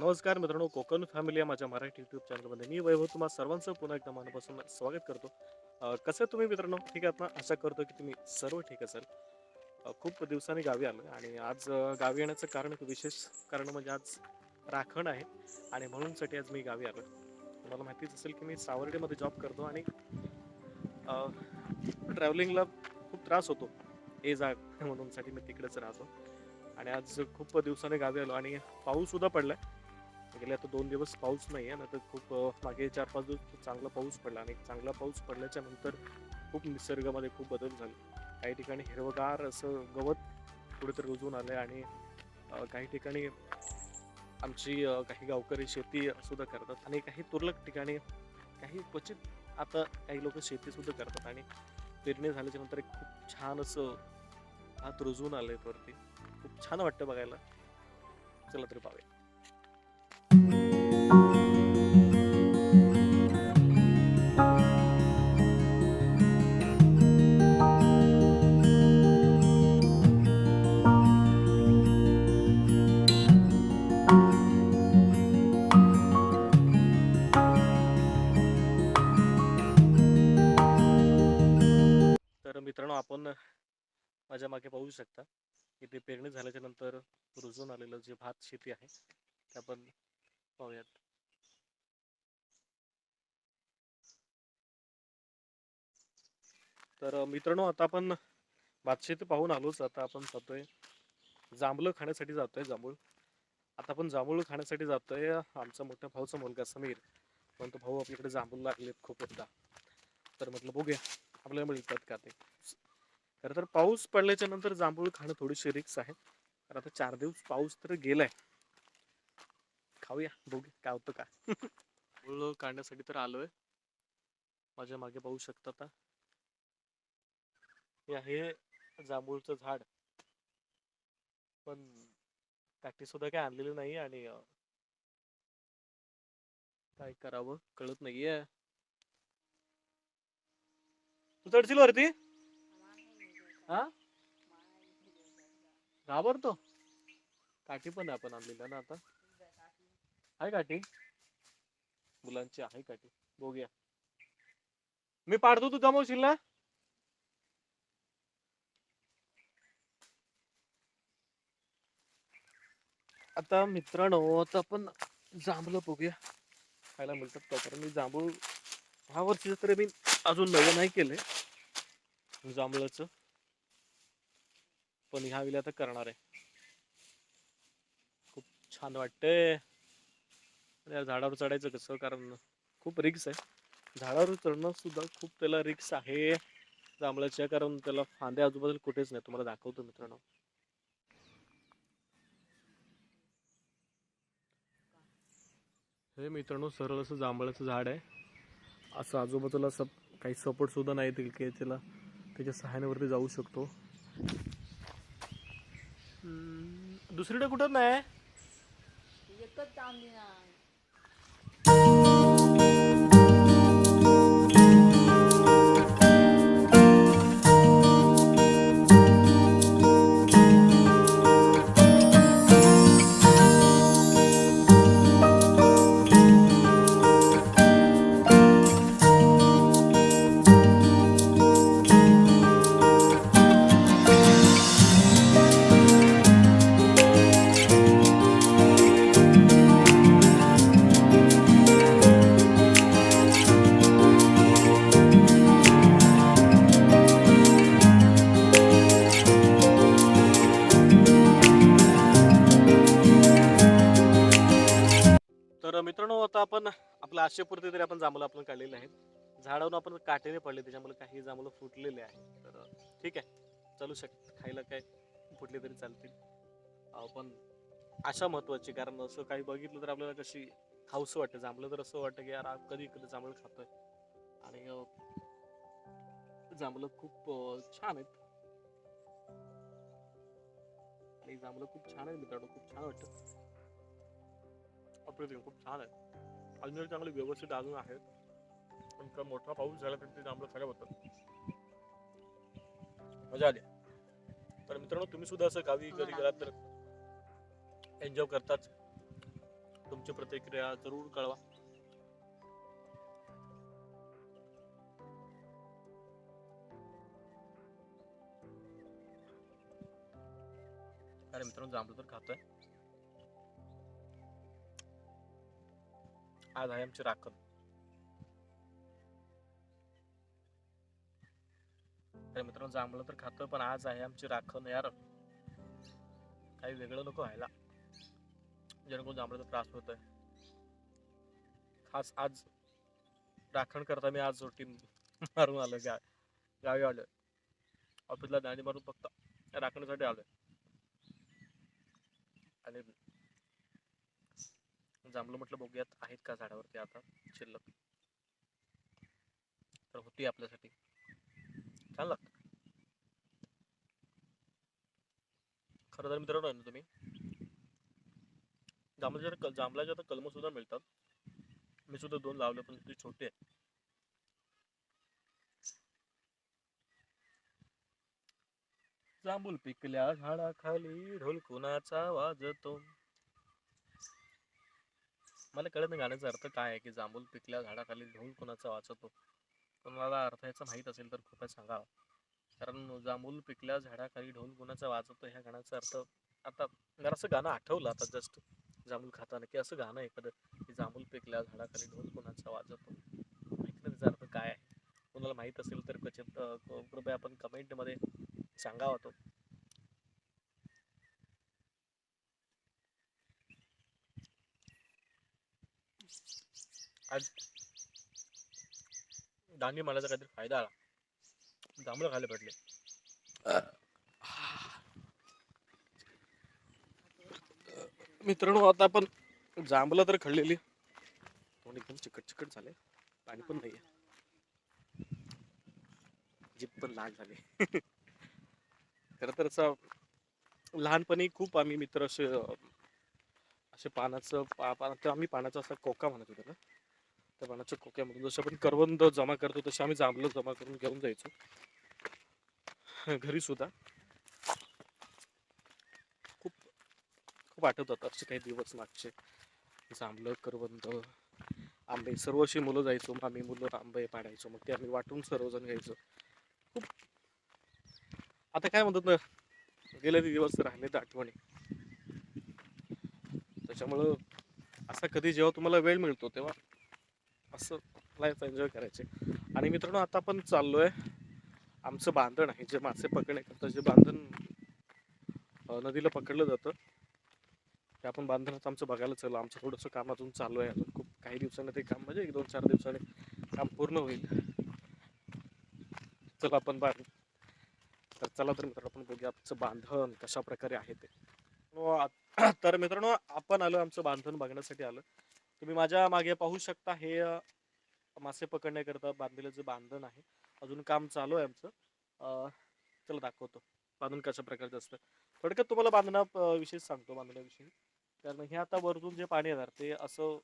नमस्कार मित्रांनो कोकण फॅमिली या माझ्या मराठी युट्यूब चॅनलमध्ये मी वैभव तुम्हा सर्वांचं पुन्हा एकदा मनापासून स्वागत करतो. कसं आहे तुम्ही मित्रांनो? ठीक आहे ना? आशा करतो की तुम्ही सर्व ठीक असाल. खूप दिवसांनी गावी आलो आणि आज गावी येण्याचं कारण एक विशेष कारण म्हणजे आज राखण आहे आणि म्हणूनसाठी आज मी गावी आलो तुम्हाला माहितीच असेल की मी सावर्डेमध्ये जॉब करतो आणि ट्रॅव्हलिंगला खूप त्रास होतो. ए जा म्हणूनसाठी मी तिकडेच राहतो. आणि आज खूप दिवसाने गावी आलो आणि पाऊस सुद्धा पडलाय. गेले आता दोन दिवस पाऊस नाही आहे ना तर खूप मागे चार पाच दिवस चांगला पाऊस पडला आणि चांगला पाऊस पडल्याच्या नंतर खूप निसर्गामध्ये खूप बदल झाले. काही ठिकाणी हिरवगार असं गवत कुठेतरी रुजून आलं आणि काही ठिकाणी आमची काही गावकरी शेती सुद्धा करतात आणि काही तुरळक ठिकाणी काही क्वचित आता काही लोक शेतीसुद्धा करतात आणि पेरणी झाल्याच्यानंतर एक खूप छान असं हात रुजून आलंय वरती. खूप छान वाटतं बघायला. चला तरी पाहूया. बघू शकता की ते पेरणी झाल्याच्यानंतर रुजून आलेलं जे भात शेती आहे ते आपण पाहूयात. तर मित्रांनो आता आपण भात शेती पाहून आलोच. आता आपण जातोय जांभळं खाण्यासाठी जातोय जांभूळ. आता आपण जांभूळ खाण्यासाठी जातोय. आमचा मोठ्या भाऊचा मुलगा समीर. म्हणतो भाऊ आपल्याकडे जांभूळ लागलेत खूप एकदा. तर म्हटलं बघूया. आपल्याला मिळतात का ते? खरं तर पाऊस पडल्याच्या नंतर जांभूळ खाणं थोडीशी रिक्स आहे. तर आता चार दिवस पाऊस तर गेलाय. खाऊया बघूया काय होतं का जांभूळ काढण्यासाठी तर आलोय. माझ्या मागे पाहू शकता आता हे आहे जांभूळचं झाड. पण काठी सुद्धा काय आणलेली नाही आणि काय करावं कळत नाहीये. तू चढशील वरती? हा? घाबरतो. काठी पण आहे आपण आणलेल्या ना आता. आहे काठी? मुलांची आहे काठी. बघूया. मी पाडतो तू जमवशील ना आता मित्रांनो आता आपण जांभळं बघूया. खायला मिळतात का? कारण मी जांभूळ ह्या वर्षी तरी मी अजून नवं नाही केलंय. जांभळाचं. पण ह्या वेळी आता करणार आहे. खूप छान वाटतंय. या झाडावर चढायचं कसं? कारण खूप रिक्स आहे. झाडावर चढणं सुद्धा खूप त्याला रिक्स आहे. जांभळाच्या कारण त्याला फांद्या आजूबाजूला कुठेच नाही. तुम्हाला दाखवतो मित्रांनो. हे मित्रांनो सरळ असं जांभळाचं झाड आहे. असं आजूबाजूला सप काही सपोर्ट सुद्धा नाही येतील की त्याला त्याच्या सहाय्यावरती जाऊ शकतो. दुसरीकडे कुठं नाही? एकच तांबडी ना पाचशे पुरते तरी आपण जांभळं आपण काढलेले आहेत. झाडावरून आपण काटेने पडले त्याच्यामुळे काही जांभळं फुटलेले आहेत. तर ठीक आहे. चालू शक खायला काय फुटले तरी चालतील. पण आशा महत्वाची कारण असं काही बघितलं तर आपल्याला कशी खाऊसं वाटतं. जांभळं तर असं वाटतं की यार कधी कधी जांभळं खातोय. आणि जांभळं खूप छान आहेत. आणि जांभळं खूप छान आहेत मित्रांनो खूप छान वाटतं. अप्रतिम खूप छान आहे अजून चांगले व्यवस्थित अजून आहेत. पण का मोठा पाऊस झाला तर ते जांभळं खराब होतात. मजा आली. तर मित्रांनो तुम्ही सुद्धा असं गावी कधी गेलात तर एन्जॉय करताच प्रतिक्रिया जरूर कळवा. अरे मित्रांनो जांभूळ तर खातोय. आज आहे आमची राखण अरे मित्रांनो जांभळं तर खातोय पण आज आहे आमची राखण यार काही वेगळं नको व्हायला जेणेकरून जांभळाचा त्रास होतोय खास आज राखण करता मी आज सुट्टी मारून आलो गा गावी आलोय ऑफिसला दाणी मारून फक्त राखण्यासाठी आलोय आणि जांभळं म्हटलं बघूयात आहेत का झाडावरती आता शिल्लक? तर होती आपल्यासाठी. चाललं. लागतं खरं तर मित्रांनो आहे ना तुम्ही? जांभळाच्या जांभळाच्या आता कलम सुद्धा मिळतात. मी सुद्धा दोन लावले पण ते छोटे आहेत. जांभूल पिकल्या झाडाखाली ढोल कुणाचा वाजतो. मला कळत नाही गाण्याचा अर्थ काय आहे की जांभूल पिकल्या झाडाखाली ढोल कुणाचा वाजतो पण मला अर्थ याचा माहीत असेल तर कृपया सांगा. कारण जांभूल पिकल्या झाडाखाली ढोल कुणाचा वाजतो ह्या गाण्याचा अर्थ आता मला असं गाणं आठवलं आता जस्ट जांभूल खाताना की असं गाणं आहे एखादं की जांभूल पिकल्या झाडाखाली ढोल कुणाचा वाजवतो माहिती नाही त्याचा अर्थ काय आहे. कोणाला माहीत असेल तर क्वचित कृपया आपण कमेंटमध्ये सांगावा तो. आज डांगे मालाचा काहीतरी फायदा आला. जांभळं खायला भेटले. मित्रांनो आता आपण जांभळं तर खडलेली तोंड एकदम चिकट चिकट झाले पाणी पण नाहीये. जीप पण लाल झाले. खरं तर असं लहानपणी खूप आम्ही मित्र असे असे पानाचं पा पाना ते आम्ही पानाचा असा कोका म्हणत होतो ना. त्या पानाच्या कोक्यामधून जसं आपण करवंद जमा करतो तसे आम्ही जांभलं जमा करून घेऊन जायचो. घरी सुद्धा. खूप खूप आठवतात असे काही दिवस मागचे. जांभलं करवंद आंबे सर्व अशी मुलं जायचो. मग आम्ही मुलं आंबे पाडायचो. मग ते आम्ही वाटून सर्वजण घ्यायचो. खूप आता काय म्हणतात ना गेले ते दिवस राहिले तर आठवणी. त्याच्यामुळं असा कधी जेव्हा तुम्हाला वेळ मिळतो तेव्हा असं लाईफ एन्जॉय करायचे. आणि मित्रांनो आता आपण आहे आमचं बांधण आहे जे मासे पकडण्याकरता जे बांधण नदीला पकडलं जातं ते आपण बांधणाचं आमचं बघायला चाललो. आमचं थोडंसं काम अजून चालू आहे. अजून खूप काही दिवसांनी ते काम म्हणजे एक दोन चार दिवसांनी काम पूर्ण होईल. चला आपण बांध तर चला तर मित्रांनो आपण बघूया आमचं बांधण कशा प्रकारे आहे ते. आ- तर मित्रांनो आपण आलो आमचं बांधण बघण्यासाठी आलो. तुम्ही माझ्या मागे पाहू शकता हे अ, मासे पकडण्याकरता बांधलेलं जे बांधण आहे अजून काम चालू आहे आमचं. अ, चला दाखवतो. बांधण कशा प्रकारचं असतं. थोडक्यात तुम्हाला बांधणा विषयी सांगतो बांधण्याविषयी. कारण हे आता वरतून जे पाणी येणार ते असं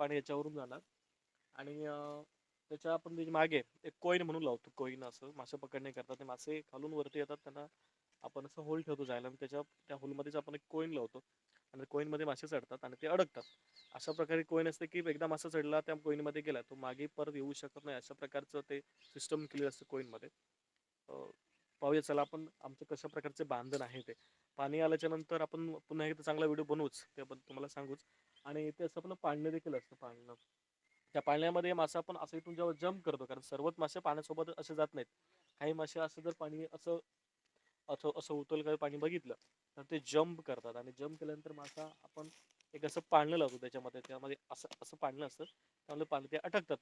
पाणी याच्यावरून जाणार. आणि अ, त्याच्या आपण त्याच्यामागे एक कोईन म्हणून लावतो. कोईन असं मासे पकडण्याकरता. ते मासे खालून वरती येतात त्यांना आपण असं होल ठेवतो जायला आणि त्याच्या त्या होलमध्येच आपण एक कोईन लावतो. आणि कोईनमध्ये मासे चढतात आणि ते अडकतात. अशा प्रकारे कोईन असते की एकदा मासा चढला त्या कोईनमध्ये गेला तो मागे परत येऊ शकत नाही. अशा प्रकारचं ते सिस्टम केलेलं असतं कोईनमध्ये पाहूया चला आपण आमचं कशा प्रकारचे बांधण आहे ते. पाणी आल्याच्यानंतर आपण पुन्हा एकदा चांगला व्हिडिओ बनवूच ते आपण तुम्हाला सांगूच. आणि ते असं आपलं पाळणं देखील असतं पाळणं. त्या पाळण्यामध्ये मासा आपण असं इथून जेव्हा जम्प करतो कारण सर्वच मासे पाण्यासोबत असे जात नाहीत. काही मासे असं जर पाणी असं असं असं उतल काही पाणी बघितलं तर ते जम्प करतात. आणि जम्प केल्यानंतर मासा आपण एक असं पाळणं लावतो त्याच्यामध्ये. त्यामध्ये असं असं पाळणं असतं. त्यामुळे पाणी ते अटकतात.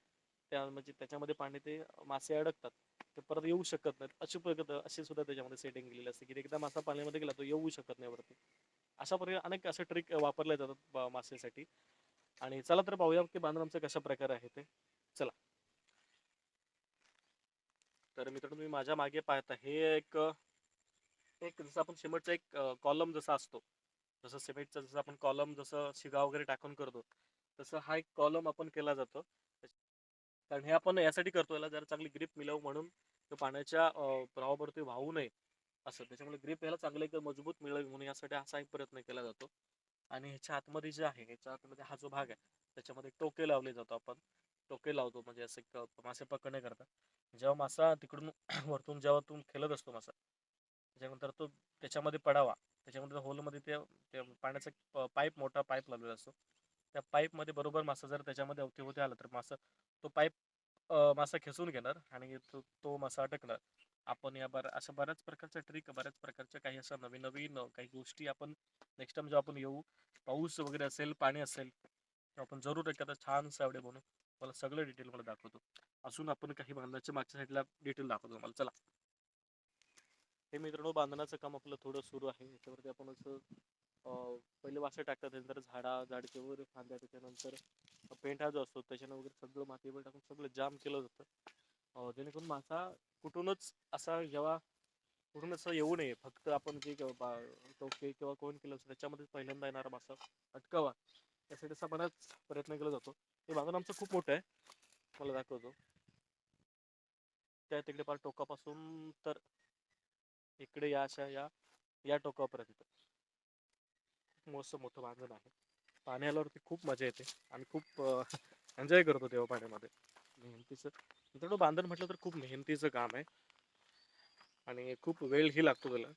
त्या म्हणजे त्याच्यामध्ये पाणी ते मासे अडकतात. ते परत येऊ शकत नाहीत. अशी प्रगत अशी सुद्धा त्याच्यामध्ये सेटिंग केलेली असते की एकदा मासा पाण्यामध्ये गेला तो येऊ शकत नाही वरती. अशा प्रकारे अनेक असे ट्रिक वापरल्या जातात मासेसाठी. आणि चला तर पाहूया की बांधरामचं कशा प्रकारे आहे ते. चला. तर मित्रांनो तुम्ही माझ्या मागे पाहता हे एक एक जसं आपण सिमेंटचा एक कॉलम जसा असतो जसं सिमेंटचा जसं आपण कॉलम जसं शिगा वगैरे टाकून करतो तसं हा एक कॉलम आपण केला जातो. कारण हे आपण यासाठी करतो याला जरा चांगली ग्रीप मिळवू म्हणून तो पाण्याच्या प्रवाहावरती वाहू नये असं. त्याच्यामुळे ग्रीप याला चांगलं एक मजबूत मिळावी म्हणून यासाठी असा एक प्रयत्न केला जातो. आणि ह्याच्या आतमध्ये जे आहे ह्याच्या आतमध्ये हा जो भाग आहे त्याच्यामध्ये टोके लावले जातो आपण. टोके लावतो म्हणजे असं एक मासे पकडण्याकरता. जेव्हा मासा तिकडून वरतून जेव्हा तुम्ही खेळत असतो मासा त्याच्यानंतर तो त्याच्यामध्ये पडावा. त्याच्यामध्ये होलमध्ये ते पाण्याचा पाईप मोठा पाईप लावलेला असतो. त्या पाईपमध्ये बरोबर मासा जर त्याच्यामध्ये अवतीभोवती आला तर मासा तो पाईप मासा खेचून घेणार आणि तो तो मासा अटकणार. आपण या बऱ्या अशा बऱ्याच प्रकारच्या ट्रिक बऱ्याच प्रकारच्या काही अशा नवीन नवीन काही गोष्टी आपण नेक्स्ट टाइम जेव्हा आपण येऊ पाऊस वगैरे असेल पाणी असेल तेव्हा आपण जरूर एखादा छान सावडे बनवू. मला सगळं डिटेल मला दाखवतो. अजून आपण काही बांधण्याच्या मागच्या साईडला डिटेल दाखवतो मला चला. हे मित्रांनो बांधण्याचं काम आपलं थोडं सुरू आहे. याच्यावरती आपण असं पहिले वासे टाकतात त्यानंतर झाडा झाडचे वगैरे फांद्या त्याच्यानंतर पेंटा जो असतो त्याच्यानं वगैरे सगळं मातीवर टाकून सगळं जाम केलं जातं. जेणेकरून मासा कुठूनच असा जेव्हा कुठून असं येऊ नये. फक्त आपण जे बा- टोके किंवा कोण केलं असतं त्याच्यामध्ये पहिल्यांदा येणारा मासा अटकावा. यासाठी असा बराच प्रयत्न केला जातो. हे बांधून आमचं खूप मोठं आहे. मला दाखवतो. त्या तिकडे पार टोकापासून तर इकडे या अशा या या टोकापर्यंत. मस्त मोठं बांधण आहे. पाणी आल्यावरती खूप मजा येते. आणि खूप एन्जॉय करतो तेव्हा पाण्यामध्ये. मेहनतीचं मित्रांनो बांधण म्हटलं तर खूप मेहनतीचं काम आहे. आणि खूप वेळही लागतो त्याला.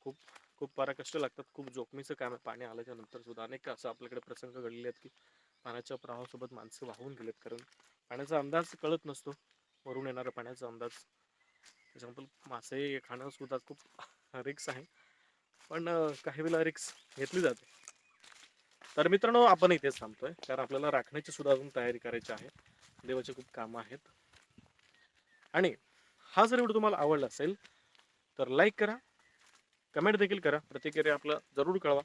खूप खूप बरा कष्ट लागतात. खूप जोखमीचं काम आहे. पाणी आल्याच्यानंतर सुद्धा अनेक असं आपल्याकडे प्रसंग घडलेले आहेत की पाण्याच्या प्रवाहासोबत माणसं वाहून गेलेत. कारण पाण्याचा अंदाज कळत नसतो. वरून येणारा पाण्याचा अंदाज एक्झाम्पल मासे खाणं सुद्धा खूप रिक्स आहे. पण काही वेळेला रिक्स घेतली जाते. तर मित्रांनो आपण इथेच थांबतोय. कारण आपल्याला राखण्याची सुद्धा अजून तयारी करायची आहे. देवाचे खूप कामं आहेत. आणि हा जर व्हिडिओ तुम्हाला आवडला असेल तर लाईक करा. कमेंट देखील करा. प्रतिक्रिया आपलं जरूर कळवा.